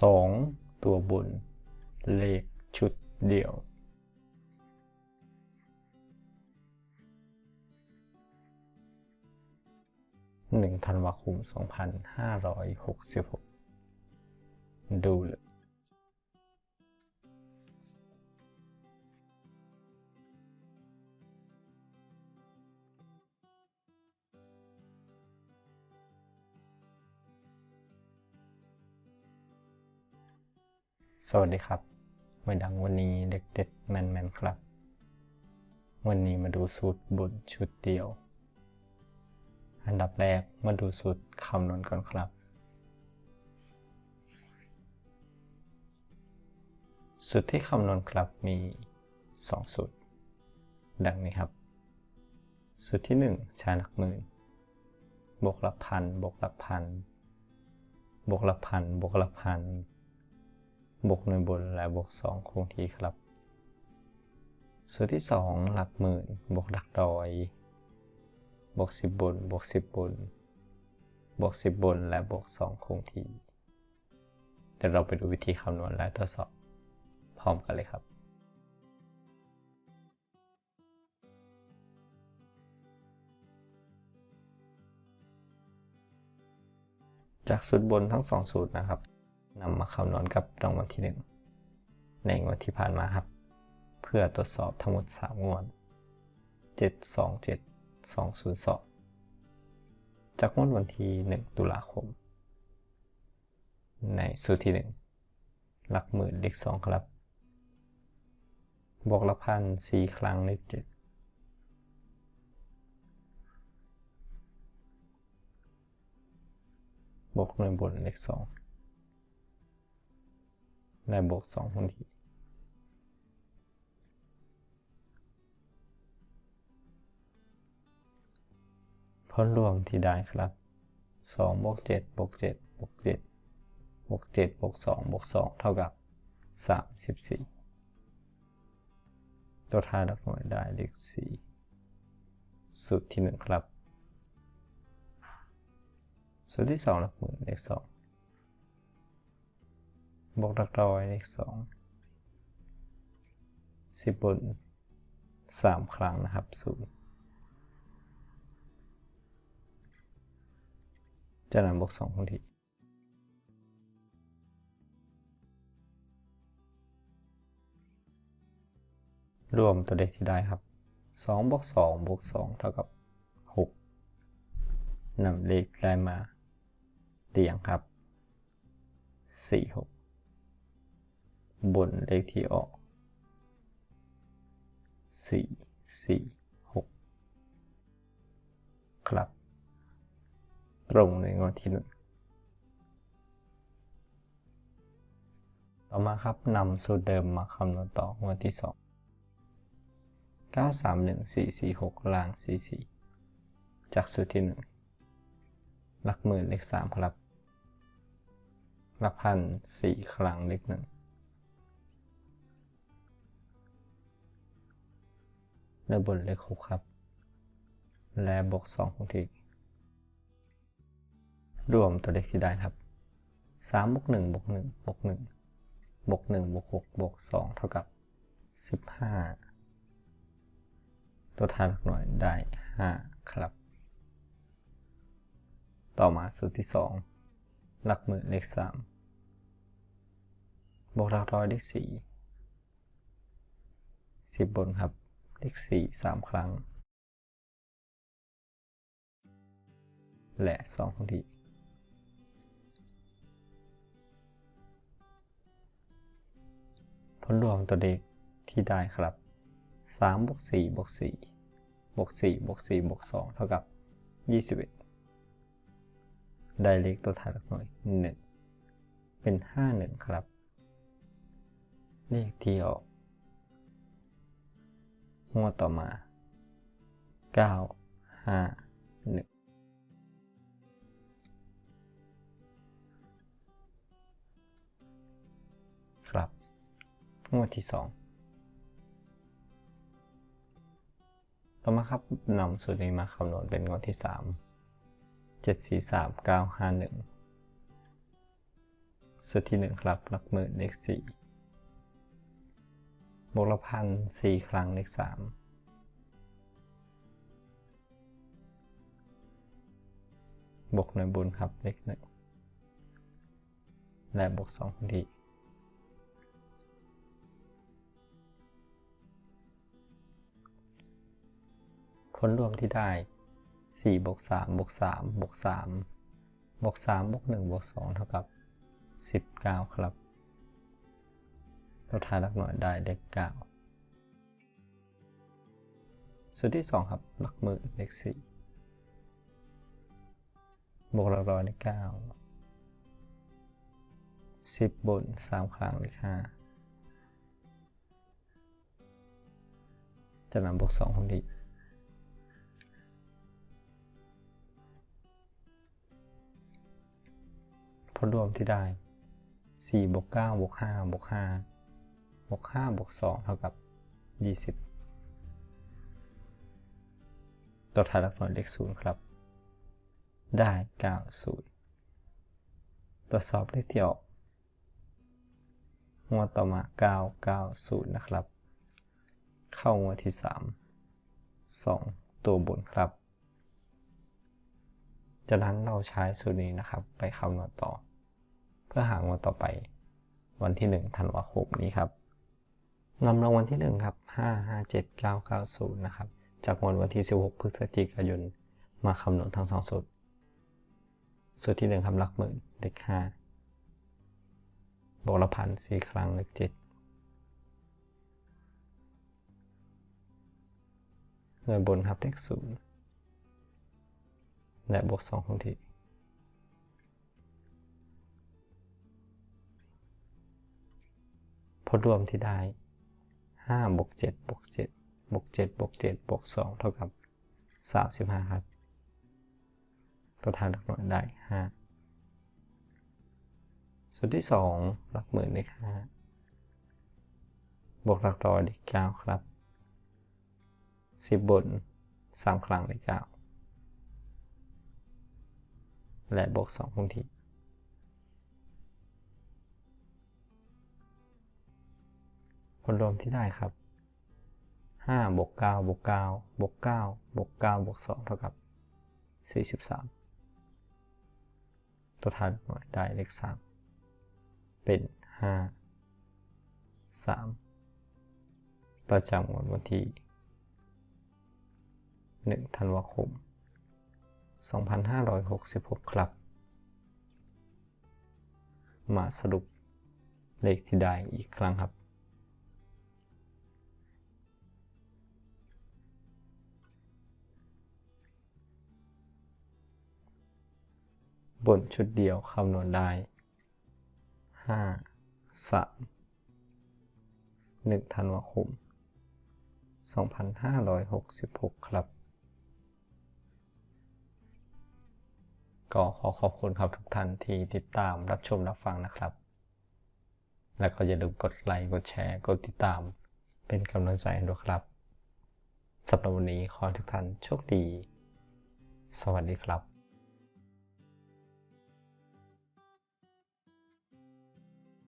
สองตัวบน เลขชุดเดียว หนึ่งธันวาคมสองพันห้าร้อยหกสิบหกดูเลย สวัสดีครับไม่ดังวันนี้เด็กเด็ดแมนแมนครับ วันนี้มาดูสูตรบนชุดเดียว อันดับแรกมาดูสูตรคำนวณก่อนครับ สูตรที่คำนวณครับมี 2 สูตร ดังนี้ครับ สูตรที่ 1ช้หลักหมื่น บวกลักพัน บวกลักพัน บวกลักพัน บวกลักพัน บวกหน่วยบนและบวก 2 คงที่ครับสูตรที่ 2 หลักหมื่นบวกหลักร้อย บวก 10 บน บวก 10 บน บวก 10 บนและบวก 2 คงที่เดี๋ยวเราไปดูวิธีคำนวณและทดสอบพร้อมกันเลยครับจากสูตรบนทั้ง 2 สูตรนะครับ นำมาคำนวณกับรางวัลที่ 1 ในงวดที่ผ่านมาครับ เพื่อตรวจสอบทั้งหมด 3 งวด 727 202 จากงวดวันที่ 1 ตุลาคม ในสูตรที่ 1 หลักหมื่นเลข2ครับ บวกละพันสี่ครั้งเลข7บวกหน่วยบนเลข2และบวก2คนทีผลรวมที่ได้ครับ2บวก7บวก7บวก7บวก7บวก2บวก2เท่ากับ 34 ตัวท้ายหลักหน่วยได้เลข4สูตรที่ 1 ครับสูตรที่ 2 หลักหมื่นเลข2 บวกหลักร้อยเลข2 10บบน3ครั้งนะครับศูนย์จากนั้นบวก2คงที่รวมตัวเลขที่ได้ครับ2บวก2บวก2เท่ากับ 6นำเลขได้มาเรียงครับ 4 6 บนเลขที่ออก 4 4 6 ครับ ตรงในงวดที่หนึ่งต่อมาครับนำสูตรเดิมมาคำนวณต่องวดที่สอง9 3 1 4 4 6ล่าง 4 4 จากสูตรที่ 1 หลักหมื่นเลข3ครับ หลักพัน4ครั้งเลข1 และบนเลข6ครับ และบวก2คงที่รวมตัวเลขที่ได้ครับ3บวก1บวก1บวก1บวก1บวก6บวก2เท่ากับ15ตัวท้ายหลักหน่วยได้5ครับ ต่อมาสูตรที่2หลักหมื่นเลข3บวกหลักร้อยเลข4 10บนครับ เลข4 3 ครั้ง และ2คงทีผลรวมตัวเลขที่ได้ครับ3บวก4บวก4บวก4บวก4บวก2เท่ากับ 21 ได้เลขตัวท้ายหลักหน่วย 1 เป็น 51 ครับ เลขที่ออก งวดต่อมา 9 5 1 ครับ งวดที่ 2 ต่อมาครับนำสูตรนี้มาคำนวณเป็นงวดที่ 3 7 4 3 9 5 1 สูตรที่หนึ่งครับหลักหมื่นเลขสี่ บวกละพันสี่ครั้งเลขสามบวกหน่วยบุญครับเลขหนึ่งและบวกสองคงที่ผลรวมที่ได้4บวก3บวก3บวก3บวก3บวก1บวก2เท่ากับ 19 ครับ เราทายหลักหน่วยได้เลข9สูตรที่2ครับหลักหมื่นเลข4บวกหลักร้อยเลข9 10บบน3ครั้งเลข5จะนำบวก2คนดีผลรวมที่ได้4บวก9บวก5บวก5 บวก5บวก2เท่ากับ 20 ตัวท้ายหลักหน่วยเลข0ครับ ได้ 90 ตรวจสอบเลขที่ออกงวดต่อมา 990 นะครับ เข้างวดที่ 3 2 ตัวบนครับ จากนั้นเราใช้สูตรนี้นะครับ ไปคำนวณต่อ เพื่อหางวดต่อไปวันที่ 1 ธันวาคมนี้ครับ นำรางวัลที่ 1 ครับ 557990 นะครับ จากงวดวันที่ 16 พฤศจิกายน มาคำนวณทั้งสองสูตร สูตรที่ 1ครับหลักหมื่นเลข5บวกละพันสี่ครั้งเลข7หน่วยบนครับเลข0และบวก2คงที่ผลรวมที่ได้ 5บวก7บวก7บวก7บวก7บวก2เท่ากับ 35 ครับ ตัวทานหลักหน่วยได้ 5 ส่วนที่ 2 หลักหมื่นเลข5บวกหลักร้อยเลข9ครับ 10 บน 3 ครั้งเลข9และบวก2คงที่ ผลรวมที่ได้ครับ5บวก9บวก9บวก9บวก9บวก2เท่ากับ 43 ตัวท้ายหน่วยได้เลข 3 เป็น 5 3 ประจำวันวันที่ 1 ธันวาคม 2566 ครับ มาสรุปเลขที่ได้อีกครั้งครับ บนชุดเดียวคำนวณได้ 5 3 1ธันวาคม 2566 ครับ ก็ขอขอบคุณครับทุกท่านที่ติดตามรับชมรับฟังนะครับ และก็อย่าลืมกดไลค์ กดแชร์ กดติดตาม เป็นกำลังใจให้ด้วยครับสำหรับวันนี้ขอทุกท่านโชคดี สวัสดีครับ